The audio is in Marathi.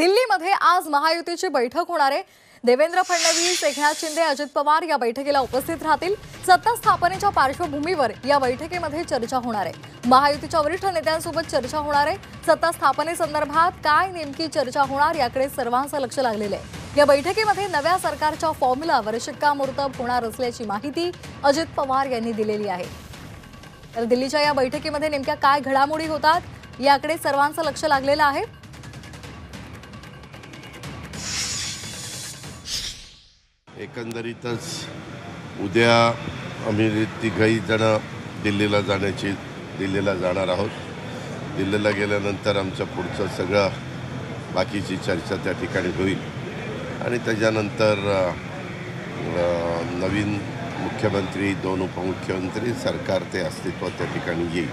दिल्लीमध्ये आज महायुतीची बैठक होणार आहे. देवेंद्र फडणवीस एकनाथ शिंदे अजित पवार या बैठकीला उपस्थित राहतील. सत्ता स्थापनेच्या पार्श्वभूमीवर या बैठकीमध्ये चर्चा होणार आहे. महायुतीच्या वरिष्ठ नेत्यांसोबत चर्चा होणार आहे. सत्ता स्थापनेसंदर्भात काय नेमकी चर्चा होणार याकडे सर्वांचं लक्ष लागलेलं आहे. या बैठकीमध्ये नव्या सरकारच्या फॉर्म्युलावर शिक्कामोर्तब होणार असल्याची माहिती अजित पवार यांनी दिलेली आहे. तर दिल्लीच्या या बैठकीमध्ये नेमक्या काय घडामोडी होतात याकडे सर्वांचं लक्ष लागलेलं आहे. एकंदरीतच उद्या आम्ही तिघही जण दिल्लीला जाण्याची दिल्लीला जाणार आहोत. दिल्लीला गेल्यानंतर आमचं पुढचं सगळं बाकीची चर्चा त्या ठिकाणी होईल. आणि त्याच्यानंतर नवीन मुख्यमंत्री दोन उपमुख्यमंत्री सरकार ते अस्तित्वात त्या ठिकाणी येईल.